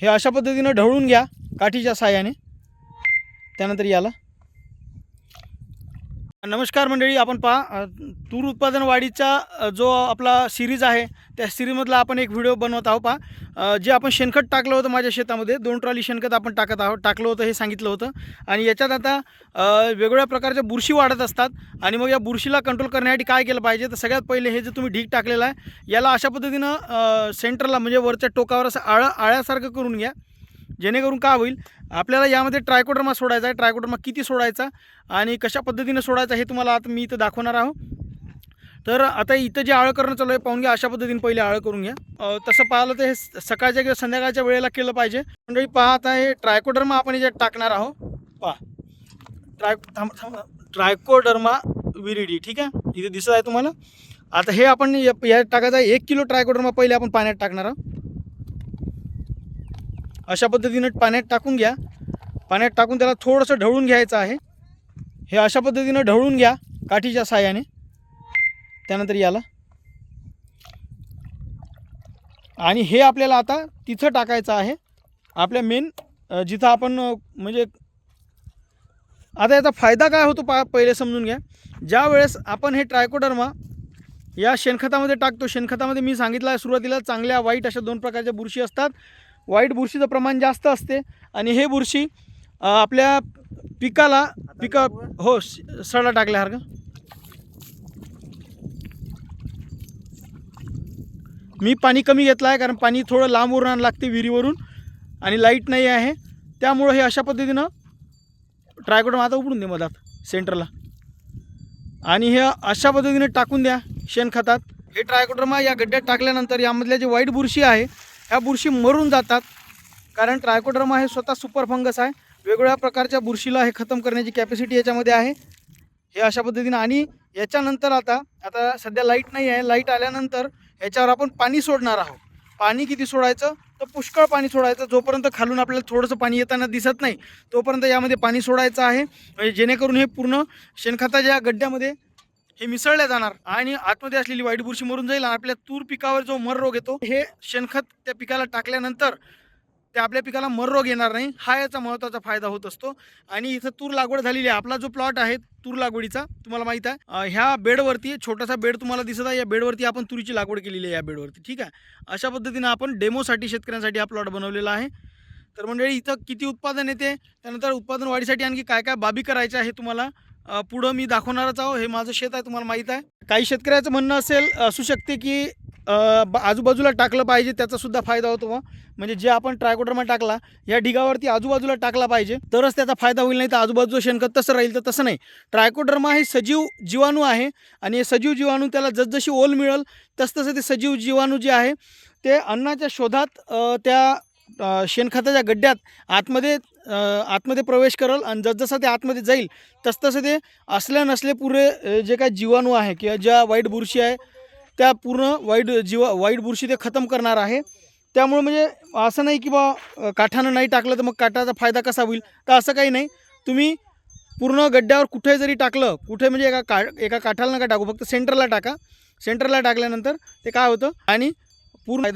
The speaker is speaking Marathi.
हे अशा पद्धतीनं ढवळून घ्या काठीच्या साह्याने. त्यानंतर याला नमस्कार मंडळी आपण पहा तूर उत्पादन वाढीचा जो आपला सिरीज आहे त्या सिरीजमधला आपण एक व्हिडिओ बनवत आहोत पहा. जे आपण शेणखत टाकलं होतं माझ्या शेतामध्ये दोन ट्रॉली शेणखत आपण टाकत आहोत टाकलं होतं हे सांगितलं होतं. आणि याच्यात आता वेगवेगळ्या प्रकारच्या बुरशी वाढत असतात. आणि मग या बुरशीला कंट्रोल करण्यासाठी काय केलं पाहिजे? तर सगळ्यात पहिले हे जे तुम्ही ढीक टाकलेलं आहे याला अशा पद्धतीनं सेंटरला म्हणजे वरच्या टोकावर असं आळं आळ्यासारखं करून घ्या. जेणेकरून का होईल? आपल्याला यामध्ये ट्रायकोडर्मा सोडायचा आहे. ट्रायकोडर्मा किती सोडायचा आणि कशा पद्धतीने सोडायचा हे तुम्हाला आता मी इथं दाखवणार आहोत तर आता इथं जे आळं करणं चालू आहे पाहून घ्या अशा पद्धतीने पहिले आळं करून घ्या. तसं पाहिलं तर हे सकाळच्या किंवा संध्याकाळच्या वेळेला केलं पाहिजे. मंडळी पहा आता हे ट्रायकोडर्मा आपण याच्यात टाकणार आहोत. पहा. ट्राय थांब थांब ट्रायकोडर्मा विरिडी ठीक आहे? इथे दिसत आहे तुम्हाला. आता हे आपण या टाकायचं आहे. एक किलो ट्रायकोडर्मा पहिले आपण पाण्यात टाकणार आहोत. अशा पद्धतीनं पाण्यात टाकून घ्या. पाण्यात टाकून त्याला थोडंसं ढवळून घ्यायचं आहे. हे अशा पद्धतीनं ढवळून घ्या काठीच्या साह्याने त्यानंतर याला. आणि हे आपल्याला आता तिथं टाकायचं आहे. आपल्या मेन जिथं आपण म्हणजे आता याचा फायदा काय होतो पा पहिले समजून घ्या. ज्या वेळेस आपण हे ट्रायकोडर्मा या शेणखतामध्ये टाकतो शेणखतामध्ये मी सांगितलं आहे सुरुवातीला चांगल्या वाईट अशा दोन प्रकारच्या बुरशी असतात. वाईट बुरशीचं प्रमाण जास्त असते आणि हे बुरशी आपल्या पिकाला पिका हो स- सडा टाकल्यासारखं मी पाणी कमी घेतलं आहे कारण पाणी थोडं लांब आणावं लागते विहिरीवरून आणि लाइट नाही आहे. त्यामुळं हे अशा पद्धतीनं ट्रायकोडम आता उघडून दे मधात सेंटरला. आणि हे अशा पद्धतीने टाकून द्या शेणखतात. हे ट्रायकोड्रमा या गड्ड्यात टाकल्यानंतर यामधल्या जे वाईट बुरशी आहे ह्या बुरशी मरून जातात. कारण ट्रायकोड्रमा हे स्वतः सुपर फंगस आहे. वेगवेगळ्या प्रकारच्या बुरशीला हे खतम करण्याची कॅपॅसिटी याच्यामध्ये आहे. हे अशा पद्धतीनं आणि याच्यानंतर आता आता सध्या लाइट नाही आहे. लाइट आल्यानंतर ह्याच्यावर आपण पाणी सोडणार आहोत. पाणी किती सोडायचं? तर पुष्कळ पाणी सोडायचं. जोपर्यंत खालून आपल्याला थोडंसं पाणी येताना दिसत नाही तोपर्यंत यामध्ये पाणी सोडायचं आहे. म्हणजे जेणेकरून हे पूर्ण शेणखताच्या गड्ड्यामध्ये हे मिसळल्या जाणार. आणि आतमध्ये असलेली वाईट बुरशी मरून जाईल आणि आपल्या तूर पिकावर जो मर रोग येतो हे शेणखत त्या पिकाला टाकल्यानंतर ते आपल्या पिकाला मर रोग येणार नाही. हा याचा महत्त्वाचा फायदा होत असतो. आणि इथं तूर लागवड झालेली आहे. आपला जो प्लॉट आहे तूर लागवडीचा तुम्हाला माहीत आहे. ह्या बेडवरती छोटासा बेड तुम्हाला दिसत आहे. या बेडवरती आपण तुरीची लागवड केलेली आहे या बेडवरती. ठीक आहे? अशा पद्धतीनं आपण डेमोसाठी शेतकऱ्यांसाठी हा प्लॉट बनवलेला आहे. तर मंडळी इथं किती उत्पादन येते? त्यानंतर उत्पादन वाढीसाठी आणखी काय काय बाबी करायच्या आहे तुम्हाला? पुढं मी दाखवणारच आहो. हे माझं शेत आहे तुम्हाला माहीत आहे. काही शेतकऱ्याचं म्हणणं असेल असू शकते की आजूबाजूला टाकलं पाहिजे त्याचा सुद्धा फायदा होतो म्हणजे जे आपण ट्रायकोडर्मा टाकला या ढिगावरती आजूबाजूला टाकला पाहिजे तरच त्याचा फायदा होईल नाही तर आजूबाजूचं शेणखत तसं राहील तर तसं नाही. ट्रायकोडर्मा हे सजीव जीवाणू आहे आणि हे सजीव जीवाणू त्याला जसजशी ओल मिळेल तसतसं ते सजीव जीवाणू जे आहे ते अन्नाच्या शोधात त्या शेणखताच्या गड्ड्यात आतमध्ये आतमध्ये प्रवेश करल आणि जसजसं ते आतमध्ये जाईल तसतसं ते असल्या नसले पुरे जे काय जीवाणू आहे किंवा ज्या वाईट बुरशी आहे त्या पूर्ण वाईट जीवा वाईट बुरशी ते खतम करणार आहे. त्यामुळे म्हणजे असं नाही की बा काठानं नाही टाकलं तर मग काठाचा फायदा कसा होईल? तर असं काही नाही. तुम्ही पूर्ण गड्ड्यावर कुठे जरी टाकलं कुठे म्हणजे एका का एका काठाला नका टाकू फक्त सेंटरला टाका. सेंटरला टाकल्यानंतर ते काय होतं? आणि पूर्ण